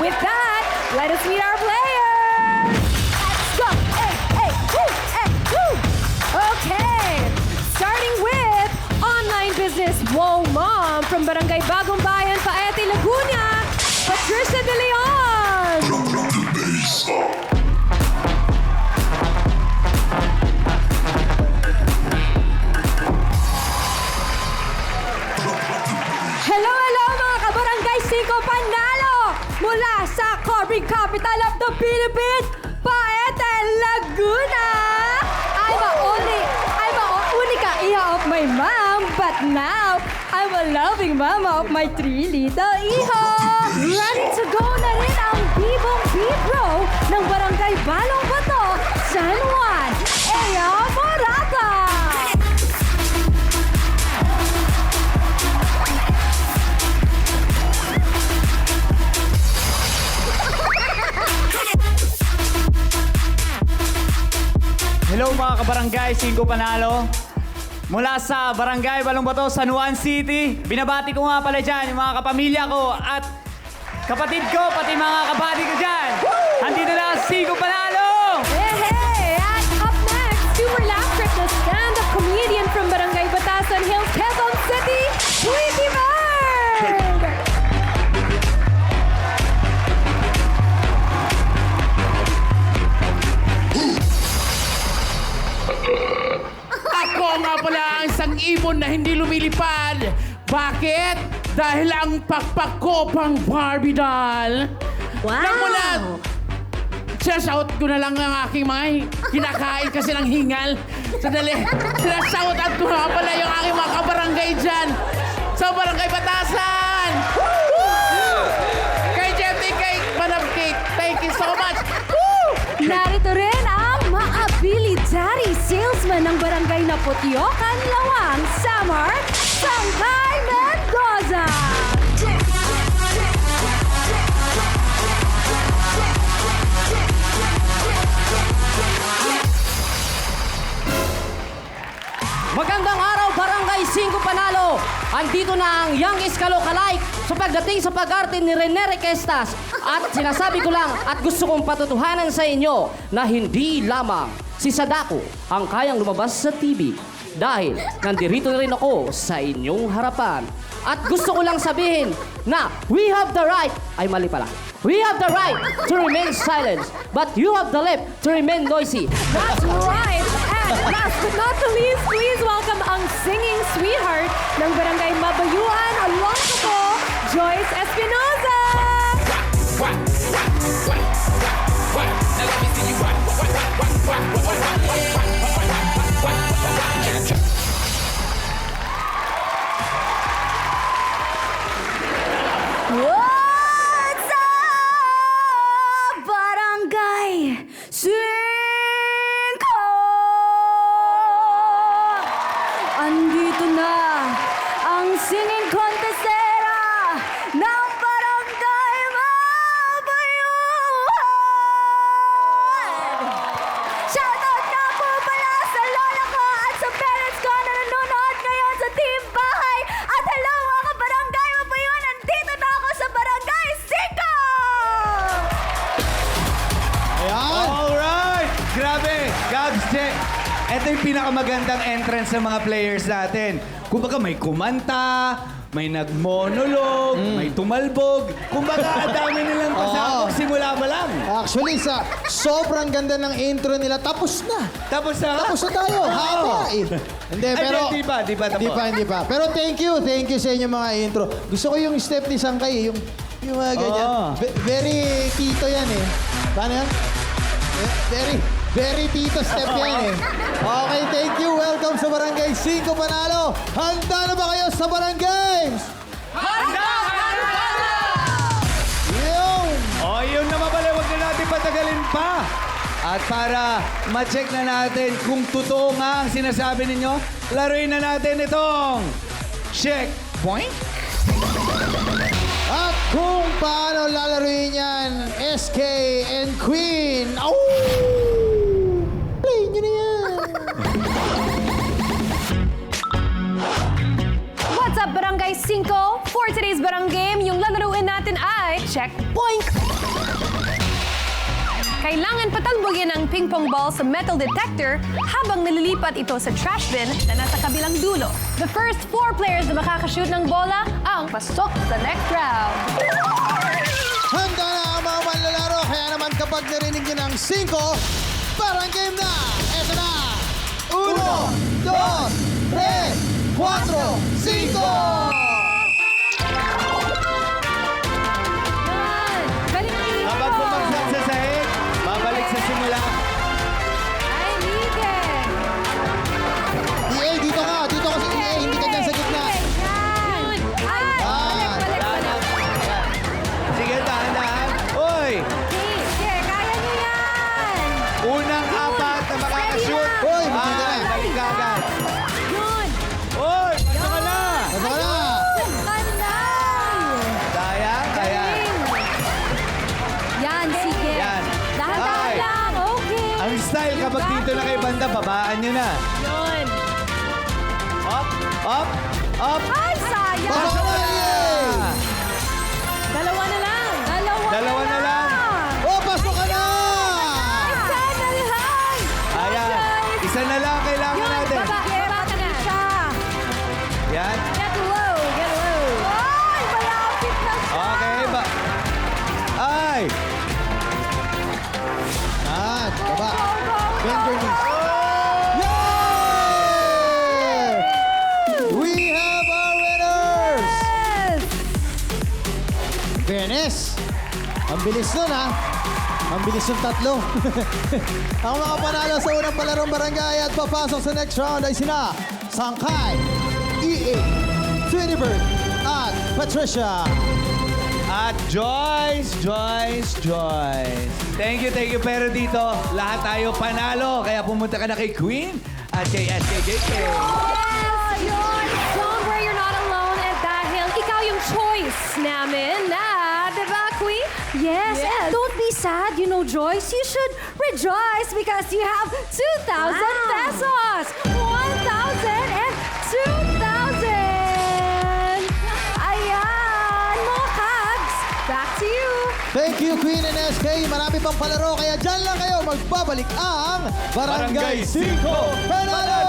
With that, let us meet our players. Corbin Capital of the Philippines, Paete, Laguna. I'm a only, I'm a unica iya of my mom, but now I'm a loving mama of my three little iho. Ready to go na rin ang Bibong Bibro ng Barangay Balong mga kabarangay, Cinco Panalo. Mula sa Barangay Balongbato, San Juan City. Binabati ko nga pala dyan yung mga kapamilya ko at kapatid ko, pati mga kabady ko dyan. Andito na Cinco Panalo! Hey, Bakit? Dahil ang pakpak ko pang Barbie doll. Wow! Nang mula, Sinashout ko na lang ang aking mga kinakain kasi ng hingal. Sandali, sinashout out ko pala yung aking mga kabarangay dyan sa Barangay Batasan! Kay Jeff and kay Manam Cake, thank you so much! Narito rin ang maabilidari salesman ng Barangay Naputiokan, Lawang, Samar, Sangkay Andito na ang Young Iskalo Kalike sa pagdating sa pag-arte ni Rene Requestas. At sinasabi ko lang at gusto kong patutuhanan sa inyo na hindi lamang si Sadako ang kayang lumabas sa TV. Dahil nandirito na rin ako sa inyong harapan. At gusto ko lang sabihin na we have the right, ay mali pala, we have the right to remain silent, but you have the left to remain noisy. That's right! And last but not the least, please welcome ang singing ng Barangay Mabayuan, Alonso po, Joyce Espinoza! Andito na ang singing contestera Ito yung pinakamagandang entrance ng mga players natin. Kumbaga may kumanta, may nagmonolog, may tumalbog. Kumbaga ang dami nilang pasabog simula pa lang. Actually, sa sobrang ganda ng intro nila, tapos na. Tapos na? Tapos na tayo. Haba eh. Hindi, Ay, pero... di pa, di pa tapos. Di pa, hindi pa. Pero thank you, thank you sa inyo mga intro. Gusto ko yung step ni Sangkay, yung, yung mga ganyan. Oo. Ve- Very tito yan eh. Paano yan? Eh, Very, very tito step yan eh. Okay, thank you. Welcome sa Barangay 5 Panalo. Handa na ba kayo sa Barangays? Yung! O, yun naman pala, huwag na natin patagalin pa. At para ma-check na natin kung totoo nga ang sinasabi ninyo, laruin na natin itong checkpoint. At kung paano lalaruin yan, SK and Queen. Au! Checkpoint! Kailangan patalbogin ang ping pong ball sa metal detector habang nalilipat ito sa trash bin na nasa kabilang dulo. The first four players na makakashoot ng bola ang pasok sa next round. Handa na ang mga manlalaro, kaya naman kapag narinig nyo ng 5, parang game na! Eto na! 1, 2, 3, 4, 5! Simula. Kapag dito na kay banda, babaan nyo na. Yun. Up, up, up. Ay, sayang. Dalawa na lang. Dalawa, Dalawa na bilis nun, ha? Ang bilis yung tatlo. Ang mga panalo sa unang palarong barangay at papasok sa next round ay sina Sangkay, EA, Twinibird, at Patricia. At Joyce, Joyce, Joyce. Thank you, thank you. Pero dito, lahat tayo panalo. Kaya pumunta ka na kay Queen at kay SKJK. Yes, yun. Don't worry, you're not alone. At dahil ikaw yung choice namin na, Yes, and don't be sad, you know, Joyce. You should rejoice because you have 2,000 pesos, 1,000 and 2,000. Ayan, mga kags. Back to you. Thank you, Queen and SK. Marami pang palaro, kaya dyan lang kayo magbabalik ang Barangay Barangay 5 Panalo!